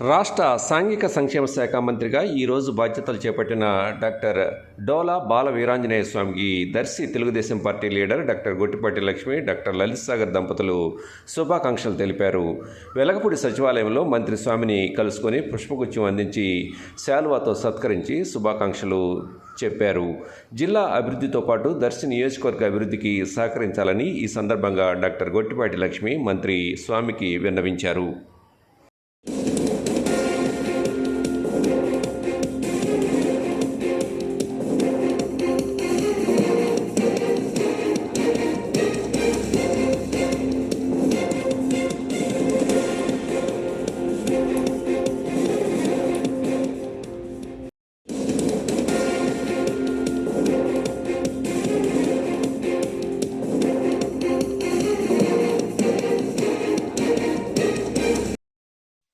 రాష్ట్ర సాంఘిక సంక్షేమ శాఖ మంత్రిగా ఈరోజు బాధ్యతలు చేపట్టిన డాక్టర్ డోలా బాల వీరాంజనేయ స్వామికి Darsi Telugu Desam party leader doctor Gottipati Lakshmi doctor Lalith Sagar దంపతులు శుభాకాంక్షలు తెలిపారు. వెలగపూడి సచివాలయంలో మంత్రి స్వామిని కలుసుకొని పుష్పగుచ్చం అందించి శాలువాతో సత్కరించి శుభాకాంక్షలు చెప్పారు. జిల్లా అభివృద్ధితో పాటు దర్శి నియోజకవర్గ అభివృద్ధికి సహకరించాలని ఈ సందర్భంగా డాక్టర్ గొట్టిపాటి లక్ష్మి మంత్రి స్వామికి విన్నవించారు.